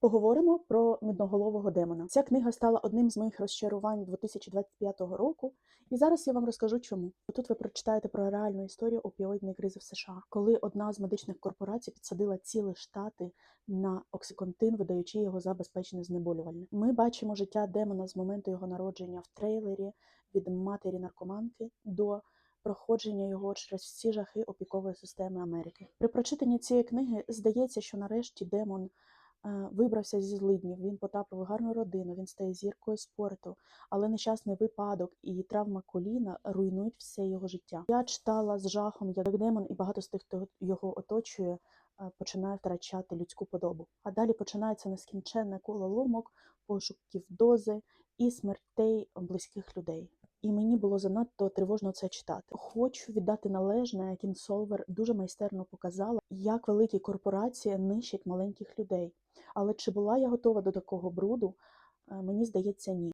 Поговоримо про мідноголового демона. Ця книга стала одним з моїх розчарувань 2025 року, і зараз я вам розкажу чому. Тут ви прочитаєте про реальну історію опіоїдної кризи в США, коли одна з медичних корпорацій підсадила цілі штати на оксиконтин, видаючи його за безпечне знеболювальне. Ми бачимо життя демона з моменту його народження в трейлері від матері наркоманки до проходження його через всі жахи опікової системи Америки. При прочитанні цієї книги здається, що нарешті демон вибрався зі злиднів, він потрапив в гарну родину, він стає зіркою спорту, але нещасний випадок і травма коліна руйнують все його життя. Я читала з жахом, як демон і багато з тих, хто його оточує, е, починає втрачати людську подобу. А далі починається нескінченне коло ломок, пошуків дози і смертей близьких людей. І мені було занадто тривожно це читати. Хочу віддати належне, Кін Солвер дуже майстерно показала, як великі корпорації нищать маленьких людей. Але чи була я готова до такого бруду? Е, Мені здається, ні.